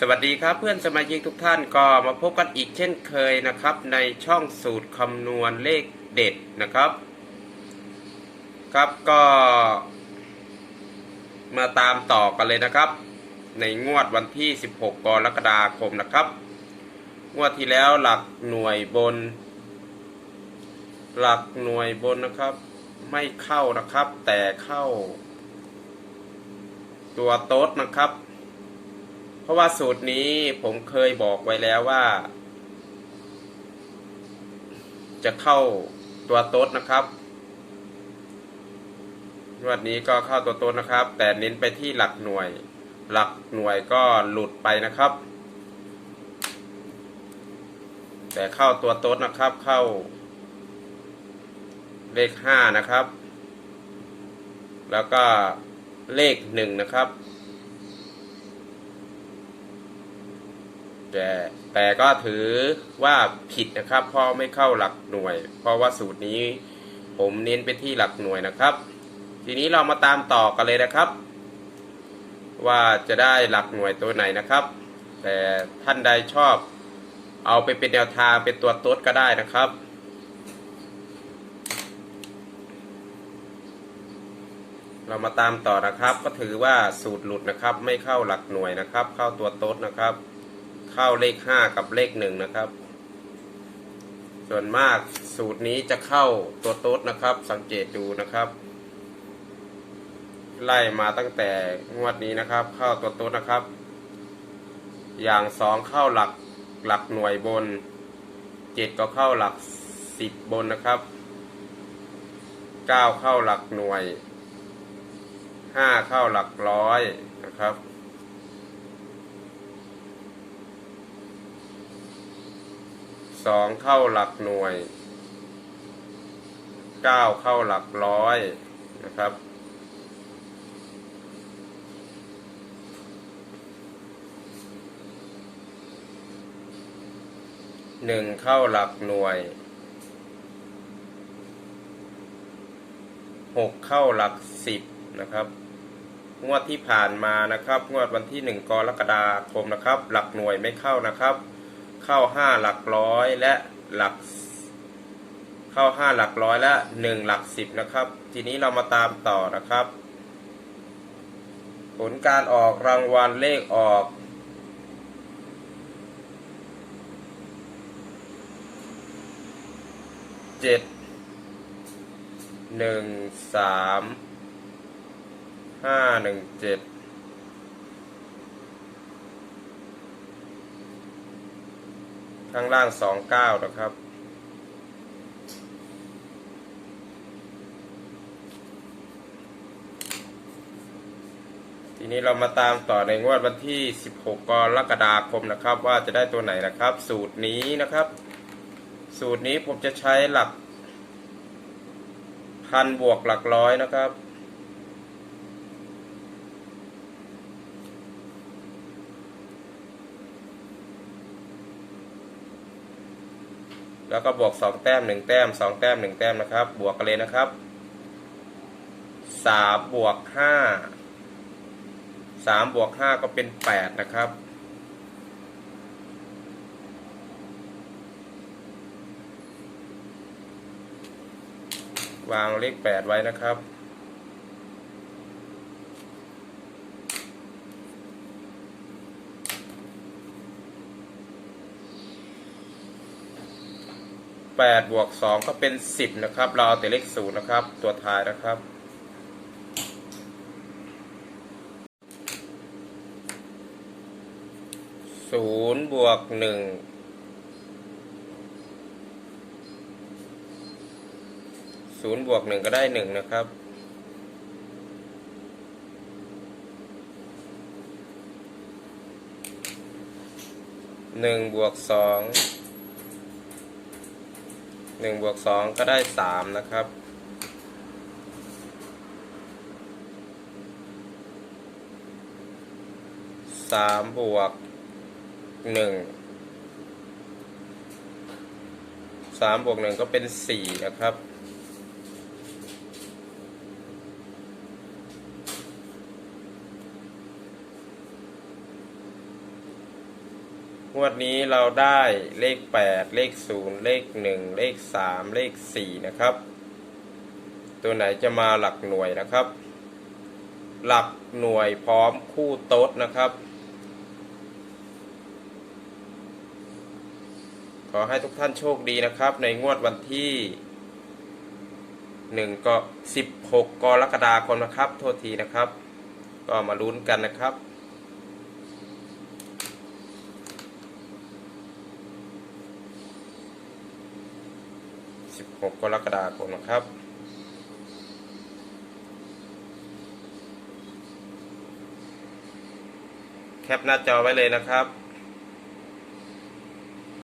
สวัสดีครับเพื่อนสมาชิกทุกท่านก็มาพบกันอีกเช่นเคยนะครับ ในช่องสูตรคำนวณเลขเด็ดนะครับ ครับก็มาตามต่อกันเลยนะครับ ในงวดวันที่ 16 กรกฎาคมนะครับ งวดที่แล้วหลักหน่วยบน หลักหน่วยบนนะครับ ไม่เข้านะครับแต่เข้า ตัวโต๊ดนะครับ เพราะว่าสูตรนี้ผมเคยบอกไว้แล้วว่า จะเข้าตัวโต๊ดนะครับงวดนี้ก็เข้าตัวโต๊ดนะครับ แต่เน้นไปที่หลักหน่วย หลักหน่วยก็หลุดไปนะครับ แต่เข้าตัวโต๊ดนะครับ เข้า เลขห้านะครับ แล้วก็เลขหนึ่งนะครับ แต่แต่ก็ถือว่าผิดนะครับเพราะไม่เข้าหลักหน่วย เพราะว่าสูตรนี้ผมเน้นไปที่หลักหน่วยนะครับ ทีนี้เรามาตามต่อกันเลยนะครับ ว่าจะได้หลักหน่วยตัวไหนนะครับ แต่ท่านใดชอบ เอาไปเป็นแนวทางเป็นตัวต๊ดก็ได้นะครับเรามาตามต่อนะครับ ก็ถือว่าสูตรหลุดนะครับ ไม่เข้าหลักหน่วยนะครับ เข้าตัวโต๊ดนะครับ เข้าเลขห้ากับเลขหนึ่งนะครับ ส่วนมากสูตรนี้จะเข้าตัวโต๊ดนะครับ สังเกตดูนะครับ ไล่มาตั้งแต่งวดนี้นะครับ เข้าตัวโต๊ดนะครับ อย่างสองเข้าหลักหลักหน่วยบนเจ็ดก็เข้าหลักสิบบนนะครับเก้าเข้าหลักหน่วยห้าเข้าหลักร้อยนะครับ สองเข้าหลักหน่วยเก้าเข้าหลักร้อยนะครับ หนึ่งเข้าหลักหน่วย หกเข้าหลักสิบนะครับงวดที่ผ่านมานะครับ งวดวันที่หนึ่งกรกฎาคมนะครับ หลักหน่วยไม่เข้านะครับ เข้าห้าหลักร้อยและหลัก เข้าห้าหลักร้อยและหนึ่งหลักสิบนะครับ ทีนี้เรามาตามต่อนะครับ ผลการออกรางวัลเลขออกเจ็ดหนึ่งสามห้าหนึ่งเจ็ด ข้างล่างสองเก้านะครับ ทีนี้เรามาตามต่อในงวดวันที่ 16 กรกฎาคมนะครับ ว่าจะได้ตัวไหนนะครับ สูตรนี้นะครับ สูตรนี้ผมจะใช้หลักพันบวกหลักร้อยนะครับ แล้วก็บวกสองแต้มหนึ่งแต้มสองแต้มหนึ่งแต้มนะครับ บวกกันเลยนะครับสามบวกห้าสามบวกห้าก็เป็นแปดนะครับวางเลขแปดไว้นะครับ แปดบวกสองก็เป็นสิบนะครับ เราเอาแต่เลขศูนย์นะครับ ตัวท้ายนะครับ ศูนย์บวกหนึ่งศูนย์บวกหนึ่งก็ได้หนึ่งนะครับหนึ่งบวกสอง หนึ่งบวกสองก็ได้สามนะครับสามบวกหนึ่งสามบวกหนึ่งก็เป็นสี่นะครับ งวดนี้เราได้เลข 8 เลข 0 เลข 1 เลข 3 เลข 4 นะครับ ตัวไหนจะมาหลักหน่วยนะครับ หลักหน่วยพร้อมคู่โต๊ดนะครับ ขอให้ทุกท่านโชคดีนะครับ ในงวดวันที่1ก็16 กรกฎาคมนะครับ โทษทีนะครับ ก็มาลุ้นกันนะครับ 6 กรกฎาคมนะครับ แคปหน้าจอไว้เลยนะครับ